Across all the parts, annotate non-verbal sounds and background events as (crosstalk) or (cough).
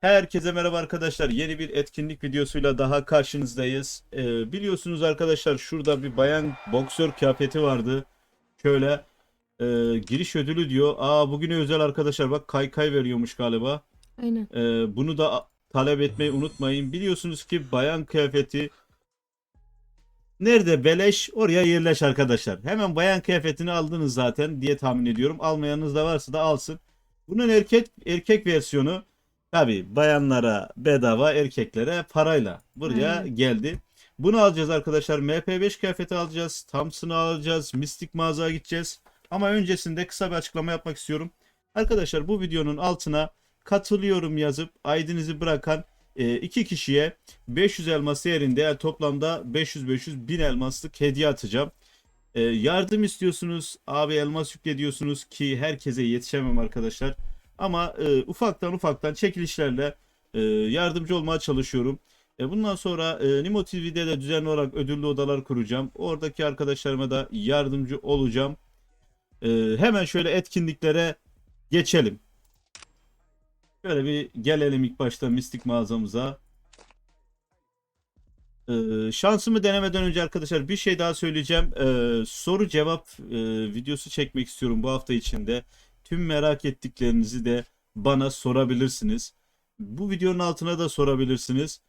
Herkese merhaba arkadaşlar. Yeni bir etkinlik videosuyla daha karşınızdayız. Ee, biliyorsunuz arkadaşlar şurada bir bayan boksör kıyafeti vardı. Şöyle e, giriş ödülü diyor. Aa bugüne özel arkadaşlar bak kaykay veriyormuş galiba. Aynen. Ee, bunu da talep etmeyi unutmayın. Biliyorsunuz ki bayan kıyafeti nerede beleş oraya yerleş arkadaşlar. Hemen bayan kıyafetini aldınız zaten diye tahmin ediyorum. Almayanınız da varsa da alsın. Bunun erkek erkek versiyonu tabi bayanlara bedava erkeklere parayla buraya Aynen. geldi. Bunu alacağız arkadaşlar. MP5 kıyafeti alacağız. Thompson'ı alacağız. Mistik mağazaya gideceğiz. Ama öncesinde kısa bir açıklama yapmak istiyorum. Arkadaşlar bu videonun altına katılıyorum yazıp ID'nizi bırakan e, iki kişiye 500 elmas değerinde yani toplamda 500-500 1000 elmaslık hediye atacağım. E, yardım istiyorsunuz abi elmas yükle diyorsunuz ki herkese yetişemem arkadaşlar. Ama e, ufaktan ufaktan çekilişlerle e, yardımcı olmaya çalışıyorum. E, bundan sonra e, Nimo TV'de de düzenli olarak ödüllü odalar kuracağım. Oradaki arkadaşlarıma da yardımcı olacağım. E, hemen şöyle etkinliklere geçelim. Şöyle bir gelelim ilk başta mistik mağazamıza. Ee, şansımı denemeden önce arkadaşlar bir şey daha söyleyeceğim. Ee, soru cevap e, videosu çekmek istiyorum bu hafta içinde. Tüm merak ettiklerinizi de bana sorabilirsiniz. Bu videonun altına da sorabilirsiniz.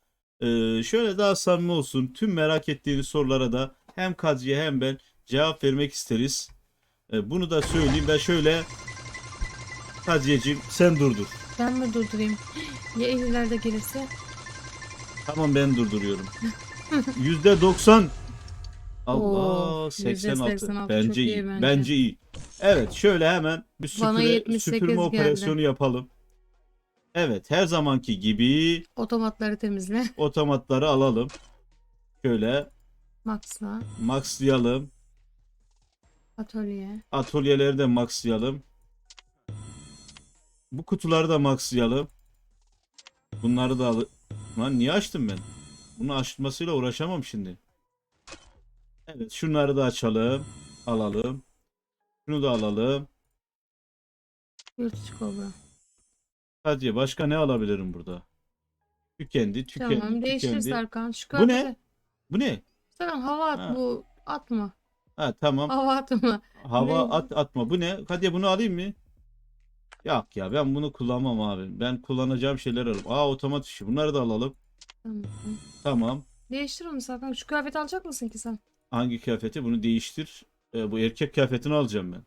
Ee, şöyle daha samimi olsun. Tüm merak ettiğiniz sorulara da hem Kadriye hem ben cevap vermek isteriz. Ee, bunu da söyleyeyim. Ben şöyle Kadriyeciğim sen durdur. Ben mi durdurayım? Ya evlilerde gelirse? Tamam ben durduruyorum. (laughs) Yüzde 90. Allah Oo, 86. %86 Bence iyi. iyi bence. bence. iyi. Evet şöyle hemen bir süpüre, 78 süpürme geldi. operasyonu yapalım. Evet her zamanki gibi Otomatları temizle. (laughs) otomatları alalım. Şöyle Max'la. maxlayalım. Atölye. Atölyeleri de maxlayalım. Bu kutuları da maxlayalım. Bunları da al. Lan niye açtım ben? Bunu açmasıyla uğraşamam şimdi. Evet şunları da açalım. Alalım. Şunu da alalım. Yurtçu kobra. Hadi başka ne alabilirim burada? Tükendi, tükendi, Tamam değiştir tükendi. Serkan. Şu Bu ne? Bu ne? Serkan hava at Ha. bu. Atma. Ha tamam. Hava atma. Hava Ne? at atma. Bu ne? Hadi bunu alayım mı? Yok ya ben bunu kullanmam abi. Ben kullanacağım şeyler alayım. Aa otomat işi. Bunları da alalım. Tamam. Tamam. Değiştir onu Serkan. Şu kıyafeti alacak mısın ki sen? Hangi kıyafeti? Bunu değiştir. Ee, bu erkek kıyafetini alacağım ben.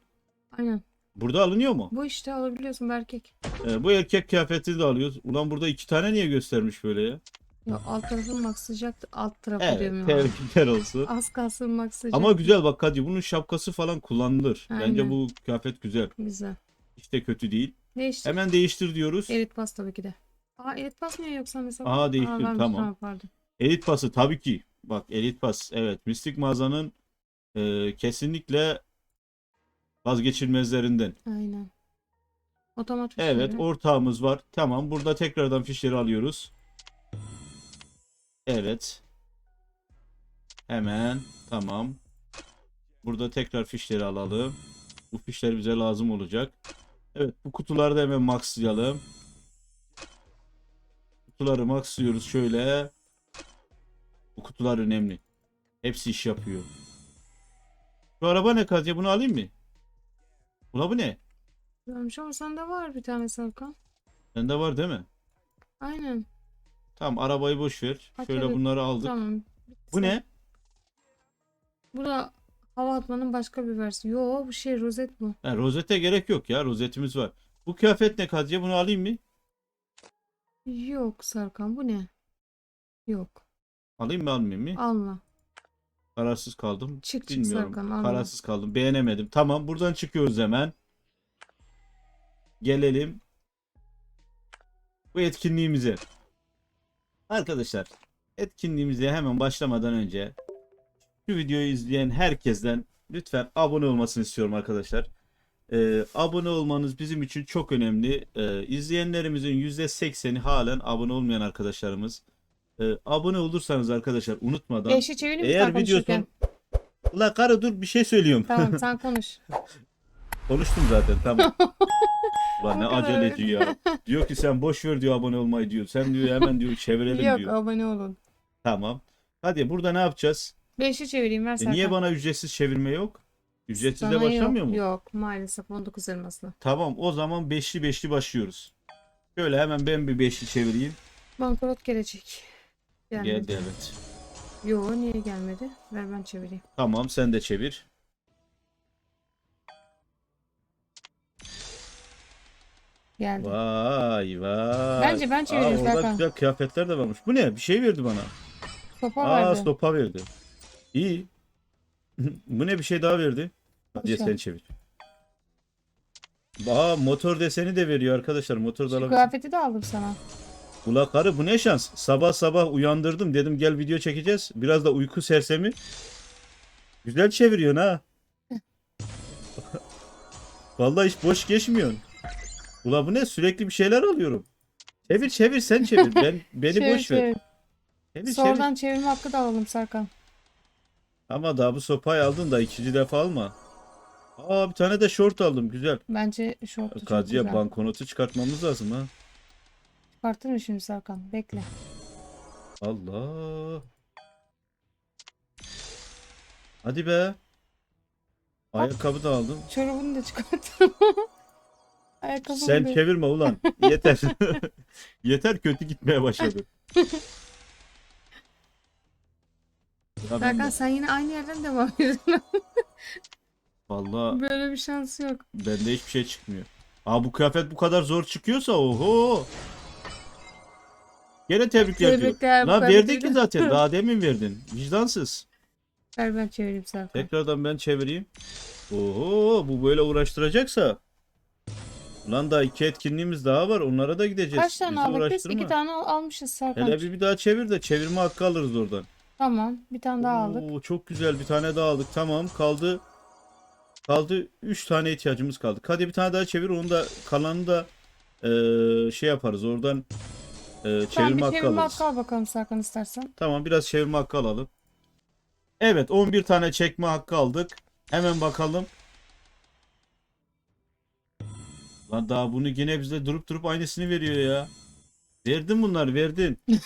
Aynen. Burada alınıyor mu? Bu işte alabiliyorsun bu erkek. Ee, bu erkek kıyafeti de alıyoruz. Ulan burada iki tane niye göstermiş böyle ya? Ya alt tarafı maxlayacaktı. Alt tarafı Evet, diyorum ya. tebrikler olsun. (laughs) Az kalsın maxlayacak. Ama güzel bak hadi bunun şapkası falan kullanılır. Bence Aynen. bu kıyafet güzel. Güzel. Hiç de kötü değil. Değiştir. Hemen değiştir diyoruz. Elit bas tabii ki de. Aa elit basmıyor yoksa mesela. Aa, değiştir, ben- tamam. pardon. Elit pası tabii ki. Bak elit pas. Evet. Mistik mağazanın e, kesinlikle vazgeçilmezlerinden. Aynen. Otomat Evet fişleri. ortağımız var. Tamam burada tekrardan fişleri alıyoruz. Evet. Hemen tamam. Burada tekrar fişleri alalım. Bu fişler bize lazım olacak. Evet bu kutuları da hemen maxlayalım. Kutuları maxlıyoruz şöyle. Bu kutular önemli. Hepsi iş yapıyor. Şu araba ne Kadıya bunu alayım mı? Ula bu ne? Görmüş ama sende var bir tane Serkan. Bende var değil mi? Aynen. Tamam arabayı boş ver. Bak, Şöyle evet. bunları aldık. Tamam. Bu ne? Bu da hava atmanın başka bir versiyonu. Yo bu şey rozet bu. Ha, rozete gerek yok ya. Rozetimiz var. Bu kıyafet ne Kadriye? Bunu alayım mı? Yok Serkan bu ne? Yok. Alayım mı almayayım mı? Alma. Kararsız kaldım. Çık çık Bilmiyorum. Serkan alma. Kararsız kaldım. Beğenemedim. Tamam buradan çıkıyoruz hemen. Gelelim. Bu etkinliğimize. Arkadaşlar etkinliğimize hemen başlamadan önce şu videoyu izleyen herkesten lütfen abone olmasını istiyorum arkadaşlar. Ee, abone olmanız bizim için çok önemli. Ee, izleyenlerimizin %80'i halen abone olmayan arkadaşlarımız. Ee, abone olursanız arkadaşlar unutmadan Eşi çevireyim mi eğer videosun? Ula karı dur bir şey söylüyorum. Tamam (laughs) sen konuş. Konuştum zaten tamam. (laughs) Ulan ne aceleci ya. Diyor ki sen boş ver diyor abone olmayı diyor. Sen diyor hemen diyor çevirelim Yok diyor. abone olun. Tamam. Hadi burada ne yapacağız? Beşi çevireyim ver E Serkan. niye bana ücretsiz çevirme yok? Ücretsiz de başlamıyor yok, mu? Yok maalesef 19 elmasla. Tamam o zaman beşli beşli başlıyoruz. Şöyle hemen ben bir beşli çevireyim. Bankrot gelecek. Gelmedi. Geldi evet. Yo niye gelmedi? Ver ben çevireyim. Tamam sen de çevir. Geldi. Vay vay. Bence ben çevireyim Aa, orada Serkan. güzel kıyafetler de varmış. Bu ne? Bir şey verdi bana. Sopa Aa verdi. sopa verdi. İyi. (laughs) Bu ne bir şey daha verdi. Hadi Güzel. sen çevir. Aa motor deseni de veriyor arkadaşlar. Motor da Şu alabilirsin. kıyafeti de aldım sana. Ula karı bu ne şans. Sabah sabah uyandırdım dedim gel video çekeceğiz. Biraz da uyku sersemi. Güzel çeviriyorsun ha. (laughs) Vallahi hiç boş geçmiyorsun. Ula bu ne sürekli bir şeyler alıyorum. Çevir çevir sen çevir. Ben (laughs) beni Çevir, boş ver. çevir. Çevir çevir. Soldan çevirme hakkı da alalım Serkan. Ama daha bu sopayı aldın da ikinci defa alma. Aa bir tane de short aldım güzel. Bence şortu çok Kadıya güzel. bankonotu çıkartmamız lazım ha. Çıkartırım şimdi Serkan. Bekle. Allah. Hadi be. Ayakkabı da aldım. Çorabını da çıkartırım. (laughs) Ayakkabımı Sen da- çevirme ulan. (laughs) Yeter. (laughs) Yeter kötü gitmeye başladı. Serkan sen yine aynı yerden devam ediyorsun. Vallahi Böyle bir şans yok. bende hiçbir şey çıkmıyor. Aa bu kıyafet bu kadar zor çıkıyorsa oho. Gene tebrikler diyor. Tebrikler, bu Lan verdin ki zaten. (laughs) Daha demin verdin. Vicdansız. Ver ben çevireyim Serkan. Tekrardan ben çevireyim. Oho bu böyle uğraştıracaksa. Ulan daha iki etkinliğimiz daha var. Onlara da gideceğiz. Kaç tane Bizi aldık biz? uğraştırma. İki tane al- almışız Serkan. Hele bir, bir daha çevir de çevirme hakkı alırız oradan. Tamam. Bir tane daha aldık. Oo, çok güzel bir tane daha aldık. Tamam kaldı. Kaldı 3 tane ihtiyacımız kaldı. Hadi bir tane daha çevir. Onu da kalanını da eee, şey yaparız. Oradan Tamam çevirme bir hakkı çevirme alırız. hakkı al bakalım Serkan istersen. Tamam biraz çevirme hakkı alalım. Evet 11 tane çekme hakkı aldık. Hemen bakalım. Lan daha bunu yine bize durup durup aynısını veriyor ya. Verdin bunlar verdin. (laughs)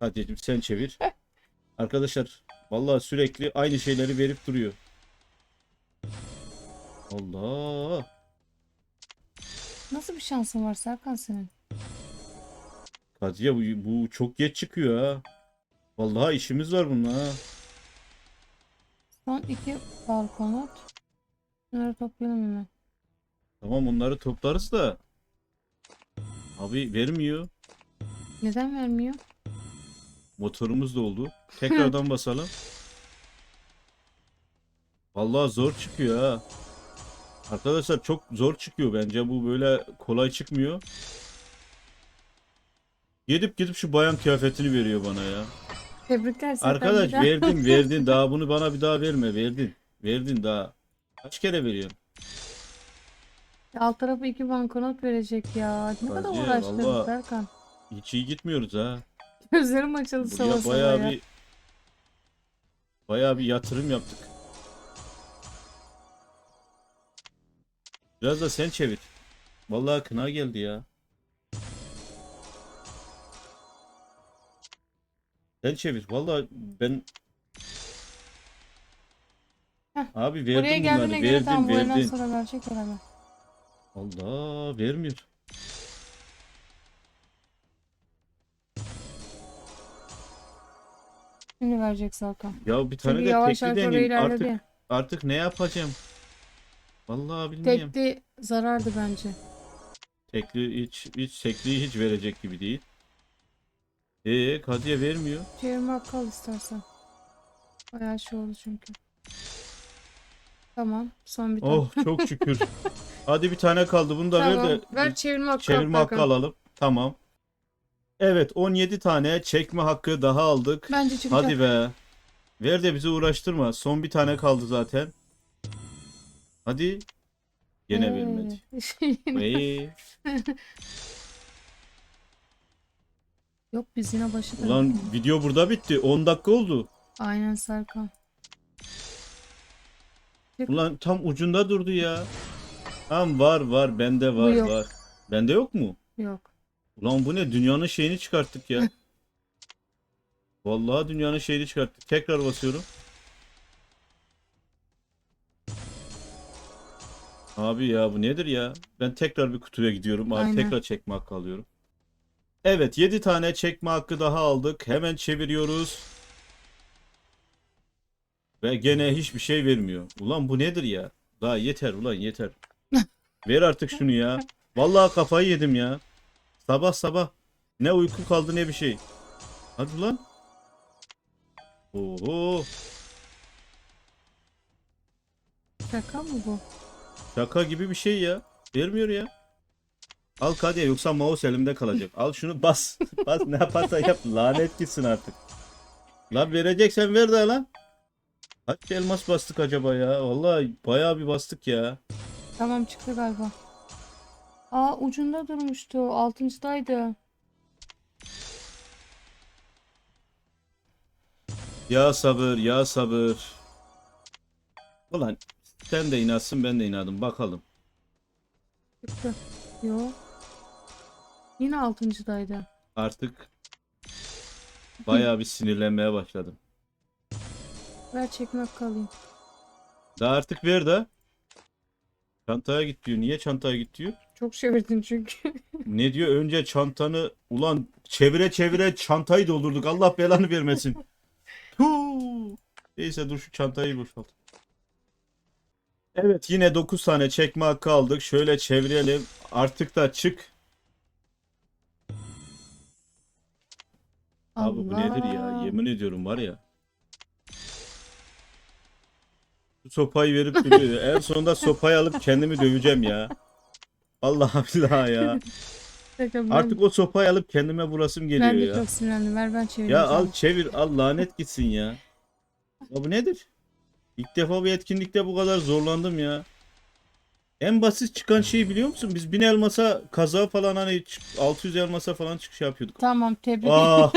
Hadi sen çevir. Arkadaşlar vallahi sürekli aynı şeyleri verip duruyor. Allah. Nasıl bir şansın var Serkan senin? Kadriye bu, bu çok geç çıkıyor ha. Vallahi işimiz var bununla ha. Son iki balkonot. Bunları toplayalım hemen. Tamam onları toplarız da. Abi vermiyor. Neden vermiyor? Motorumuz doldu. (laughs) Tekrardan basalım. Vallahi zor çıkıyor ha. Arkadaşlar çok zor çıkıyor bence. Bu böyle kolay çıkmıyor. Gidip gidip şu bayan kıyafetini veriyor bana ya. Tebrikler Serkan. Arkadaş verdin (laughs) verdin daha bunu bana bir daha verme verdin. Verdin daha. Kaç kere veriyorsun? Alt tarafı iki bankonot verecek ya. Ne kadar Hadi, uğraştın. Serkan. Hiç iyi gitmiyoruz ha. Gözlerim açıldı sabah Buraya sabah bayağı ya. bir bayağı bir yatırım yaptık. Biraz da sen çevir. Vallahi kına geldi ya. Sen çevir. Vallahi ben Heh, Abi verdim Buraya bunları. geldiğine göre Verdin, tam bu oyundan sonra verecek herhalde. Allah vermiyor. Şimdi verecek Serkan. Ya bir tane Çünkü de yavaş tekli yavaş oraya deneyeyim. ilerledi. Artık artık ne yapacağım? Vallahi bilmiyorum. Tekli zarardı bence. Tekli hiç hiç tekliyi hiç verecek gibi değil. Ee Kadıya vermiyor. Çevirme hakkı al istersen. Bayağı şey oldu çünkü. Tamam. Son bir tane. Oh çok şükür. (laughs) Hadi bir tane kaldı. Bunu da tamam. ver de Ver çevirme hakkı çevirme hakkı alalım. Tamam. Evet 17 tane çekme hakkı daha aldık. Bence çıkacak. Hadi be. Ver de bizi uğraştırma. Son bir tane kaldı zaten. Hadi. Gene Ee, vermedi. (laughs) Yine-. (laughs) Yok biz yine başı Ulan video burada bitti. 10 dakika oldu. Aynen Serkan. Ulan tam ucunda durdu ya. Tam var var bende var yok. var. Bende yok mu? Yok. Ulan bu ne? Dünyanın şeyini çıkarttık ya. (laughs) Vallahi dünyanın şeyini çıkarttık. Tekrar basıyorum. Abi ya bu nedir ya? Ben tekrar bir kutuya gidiyorum. Abi Aynen. tekrar çekme hakkı alıyorum. Evet 7 tane çekme hakkı daha aldık. Hemen çeviriyoruz. Ve gene hiçbir şey vermiyor. Ulan bu nedir ya? Daha yeter ulan yeter. (laughs) Ver artık şunu ya. Vallahi kafayı yedim ya. Sabah sabah ne uyku kaldı ne bir şey. Hadi lan. Oho. Şaka mı bu? Şaka gibi bir şey ya. Vermiyor ya. Al Kadia yoksa mouse elimde kalacak. Al şunu bas. (laughs) Bas ne yaparsan yap. Lanet gitsin artık. Lan vereceksen ver daha lan. Kaç elmas bastık acaba ya? Vallahi bayağı bir bastık ya. Tamam çıktı galiba. Aa ucunda durmuştu. Altıncıdaydı. Ya sabır ya sabır. Ulan sen de inatsın ben de inadım. Bakalım. Çıktı. Yo. Yine altıncıdaydı. Artık bayağı bir sinirlenmeye başladım. Ver çekmek kalayım. Daha artık ver de. Çantaya git diyor. Niye çantaya git diyor? Çok çevirdin çünkü. (laughs) Ne diyor? Önce çantanı ulan çevire çevire çantayı doldurduk. Allah belanı vermesin. Huu. Neyse dur şu çantayı boşalt. Evet yine 9 tane çekme hakkı aldık. Şöyle çevirelim. Artık da çık. Abi bu nedir ya? Yemin ediyorum var ya. Bu sopayı verip duruyor. En sonunda sopayı alıp kendimi döveceğim ya. Allah billahi ya. Şaka, ben, Artık o sopayı alıp kendime vurasım geliyor ben de ya. çok sinirlendim. Ver ben çevireyim. Ya al çevir al lanet gitsin ya. Ya bu nedir? İlk defa bir etkinlikte bu kadar zorlandım ya. En basit çıkan şeyi biliyor musun? Biz 1000 elmasa kaza falan hani çık- 600 elmasa falan çıkış yapıyorduk. Tamam tebrik ederim. Ah.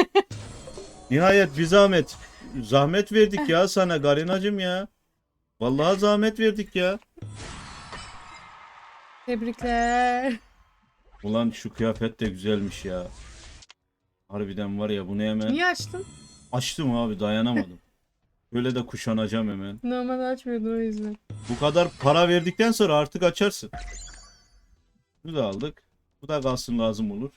Nihayet bir zahmet. Zahmet verdik ya sana Garinacım ya. Vallahi zahmet verdik ya. Tebrikler. Ulan şu kıyafet de güzelmiş ya. Harbiden var ya bunu hemen Niye açtın? açtım abi dayanamadım. (laughs) Böyle de kuşanacağım hemen. Normalde açmıyordun o yüzden. Bu kadar para verdikten sonra artık açarsın. Bunu da aldık. Bu da kalsın lazım olur.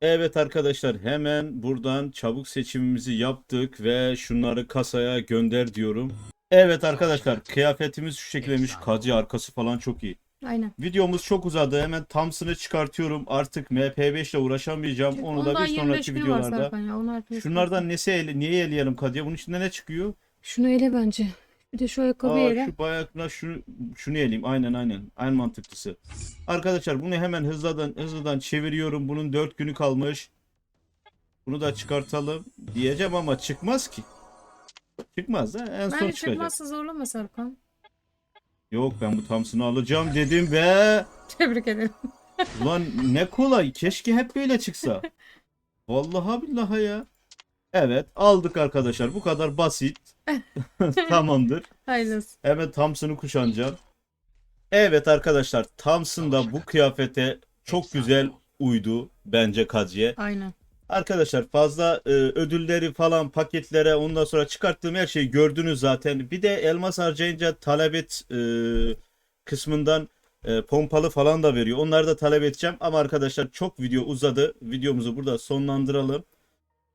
Evet arkadaşlar hemen buradan çabuk seçimimizi yaptık ve şunları kasaya gönder diyorum. Evet arkadaşlar kıyafetimiz şu şekildemiş. Kadı arkası falan çok iyi. Aynen. Videomuz çok uzadı. Hemen Thompson'ı çıkartıyorum. Artık MP5 ile uğraşamayacağım. Onu da Ondan bir 25 sonraki günü var videolarda. Serkan ya. Onu artık Şunlardan nesi ele, niye eleyelim Kadı'ya? Bunun içinde ne çıkıyor? Şunu ele bence. Bir de şu ayakkabıyı Aa, ele. şu bayakla şunu şunu eleyim. Aynen aynen. En mantıklısı. Arkadaşlar bunu hemen hızlıdan hızlıdan çeviriyorum. Bunun 4 günü kalmış. Bunu da çıkartalım diyeceğim ama çıkmaz ki. Çıkmaz da en son Bence çıkacak. çıkmazsa zorlama Serkan. Yok ben bu Thompson'ı alacağım dedim ve (laughs) Tebrik ederim. ulan ne kolay. Keşke hep böyle çıksa. (laughs) Vallahi billahi ya. Evet aldık arkadaşlar. Bu kadar basit. (laughs) Tamamdır. Hayırlısı. Hemen Thompson'ı kuşanacağım. Evet arkadaşlar Thompson da bu kıyafete çok güzel uydu bence Kadriye. Aynen. Arkadaşlar fazla e, ödülleri falan paketlere ondan sonra çıkarttığım her şeyi gördünüz zaten. Bir de elmas harcayınca talep et e, kısmından e, pompalı falan da veriyor. Onları da talep edeceğim. Ama arkadaşlar çok video uzadı. Videomuzu burada sonlandıralım.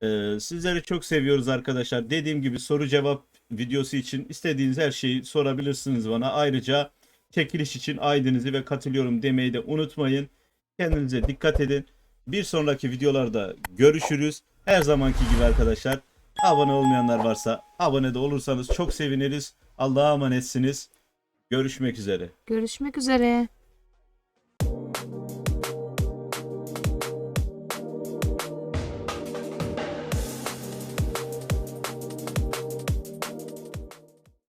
E, sizleri çok seviyoruz arkadaşlar. Dediğim gibi soru cevap videosu için istediğiniz her şeyi sorabilirsiniz bana. Ayrıca çekiliş için aydınızı ve katılıyorum demeyi de unutmayın. Kendinize dikkat edin. Bir sonraki videolarda görüşürüz. Her zamanki gibi arkadaşlar. Abone olmayanlar varsa abone de olursanız çok seviniriz. Allah'a emanetsiniz. Görüşmek üzere. Görüşmek üzere.